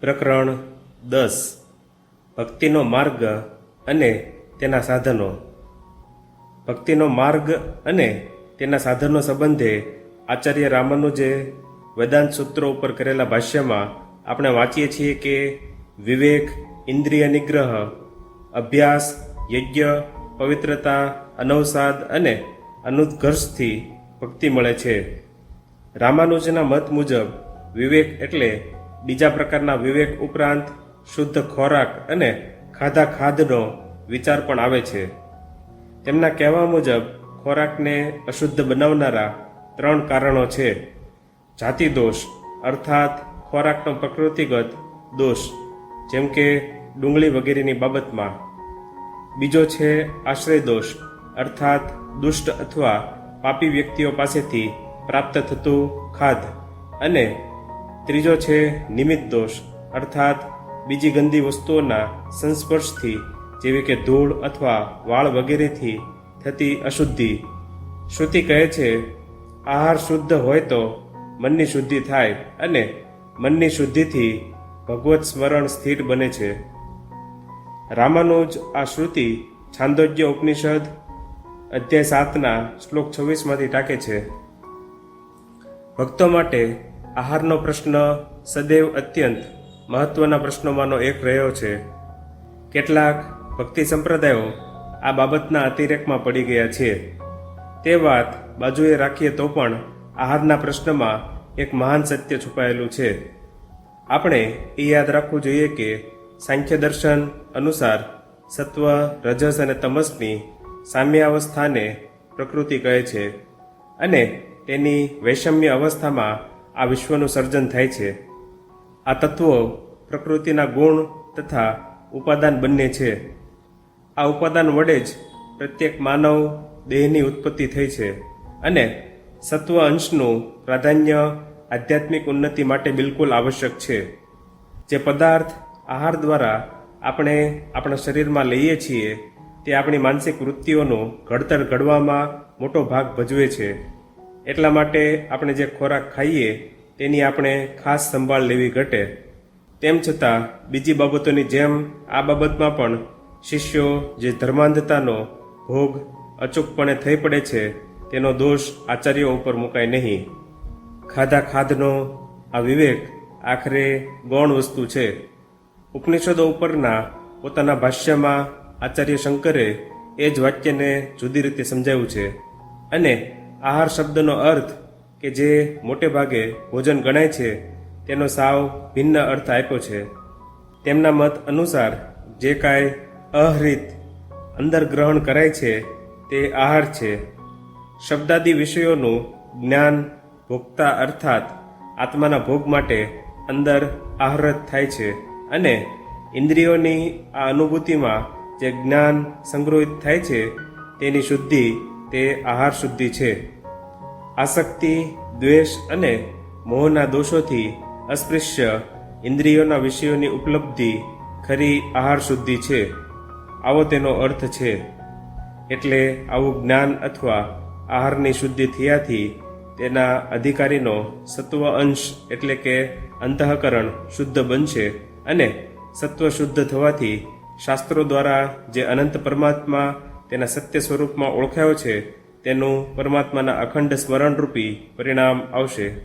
પ્રકરણ દસ. ભક્તિનો માર્ગ અને તેના સાધનો. ભક્તિનો માર્ગ અને તેના સાધનો સંબંધે આચાર્ય રામાનુજે વેદાંત સૂત્રો ઉપર કરેલા ભાષ્યમાં આપણે વાંચીએ છીએ કે વિવેક, ઇન્દ્રિય નિગ્રહ, અભ્યાસ, યજ્ઞ, પવિત્રતા, અનવસાદ અને અનુત્કર્ષથી ભક્તિ મળે છે. રામાનુજના મત મુજબ વિવેક એટલે બીજા પ્રકારના વિવેક ઉપરાંત શુદ્ધ ખોરાક અને ખાધા ખાધનો વિચાર પણ આવે છે. તેમના કહેવા મુજબ, ખોરાકને અશુદ્ધ બનાવનારા ત્રણ કારણો છે. જાતિ દોષ, અર્થાત ખોરાકનો પ્રકૃતિગત દોષ, જેમ કે ડુંગળી વગેરેની બાબતમાં. બીજો છે આશ્રય દોષ, અર્થાત દુષ્ટ અથવા પાપી વ્યક્તિઓ પાસેથી પ્રાપ્ત થતું ખાધ અને ત્રીજો છે નિમિત્ત દોષ, અર્થાત બીજી ગંદી વસ્તુઓના સંસ્પર્શથી, જેવી કે ધૂળ અથવા વાળ વગેરેથી થતી અશુદ્ધિ. શ્રુતિ કહે છે, આહાર શુદ્ધ હોય તો મનની શુદ્ધિ થાય અને મનની શુદ્ધિથી ભગવત સ્મરણ સ્થિર બને છે. રામાનુજ આ શ્રુતિ છાંદોગ્ય ઉપનિષદ અધ્યાય સાતના શ્લોક છવ્વીસમાંથી ટાંકે છે. ભક્તો માટે આહારનો પ્રશ્ન સદૈવ અત્યંત મહત્વના પ્રશ્નોમાંનો એક રહ્યો છે. કેટલાક ભક્તિ સંપ્રદાયો આ બાબતના અતિરેકમાં પડી ગયા છે. તે વાત બાજુએ રાખીએ તો પણ આહારના પ્રશ્નમાં એક મહાન સત્ય છુપાયેલું છે. આપણે એ યાદ રાખવું જોઈએ કે સાંખ્ય દર્શન અનુસાર સત્વ, રજસ અને તમસની સામ્યાવસ્થાને પ્રકૃતિ કહે છે અને તેની વૈષમ્ય અવસ્થામાં આ વિશ્વનું સર્જન થાય છે. આ તત્વો પ્રકૃતિના ગુણ તથા ઉપાદાન બંને છે. આ ઉપાદાન વડે જ પ્રત્યેક માનવ દેહની ઉત્પત્તિ થઈ છે અને સત્વ અંશનું પ્રાધાન્ય આધ્યાત્મિક ઉન્નતિ માટે બિલકુલ આવશ્યક છે. જે પદાર્થ આહાર દ્વારા આપણે આપણા શરીરમાં લઈએ છીએ, તે આપણી માનસિક વૃત્તિઓનું ઘડતર ઘડવામાં મોટો ભાગ ભજવે છે. એટલા માટે આપણે જે ખોરાક ખાઈએ, તેની આપણે ખાસ સંભાળ લેવી ઘટે. તેમ છતાં, બીજી બાબતોની જેમ આ બાબતમાં પણ શિષ્યો જે ધર્માંધતાનો ભોગ અચૂકપણે થઈ પડે છે, તેનો દોષ આચાર્યો ઉપર મુકાય નહીં. ખાધા ખાધનો આ વિવેક આખરે ગૌણ વસ્તુ છે. ઉપનિષદો ઉપરના પોતાના ભાષ્યમાં આચાર્ય શંકરે એ જ વાક્યને જુદી રીતે સમજાવ્યું છે. અને આહાર શબ્દનો અર્થ કે જે મોટે ભાગે ભોજન ગણાય છે, તેનો સાવ ભિન્ન અર્થ આપ્યો છે. તેમના મત અનુસાર જે કાંઈ અહરિત અંદર ગ્રહણ કરાય છે, તે આહાર છે. શબ્દાદી વિષયોનું જ્ઞાન ભોગતા અર્થાત આત્માના ભોગ માટે અંદર આહરત થાય છે અને ઇન્દ્રિયોની આ અનુભૂતિમાં જે જ્ઞાન સંગ્રહિત થાય છે, તેની શુદ્ધિ તે આહાર શુદ્ધિ છે. આસક્તિ, દ્વેષ અને મોહના દોષોથી અસ્પૃશ્ય ઇન્દ્રિયોના વિષયોની ઉપલબ્ધિ ખરી આહાર શુદ્ધિ છે. આવો તેનો અર્થ છે. એટલે આવું જ્ઞાન અથવા આહારની શુદ્ધિ થયાથી તેના અધિકારીનો સત્વ અંશ એટલે કે અંતઃકરણ શુદ્ધ બનશે અને સત્વ શુદ્ધ થવાથી શાસ્ત્રો દ્વારા જે અનંત પરમાત્મા તેના સત્ય સ્વરૂપમાં ઓળખાયો છે તેનું પરમાત્માના અખંડ સ્મરણરૂપી પરિણામ આવશે.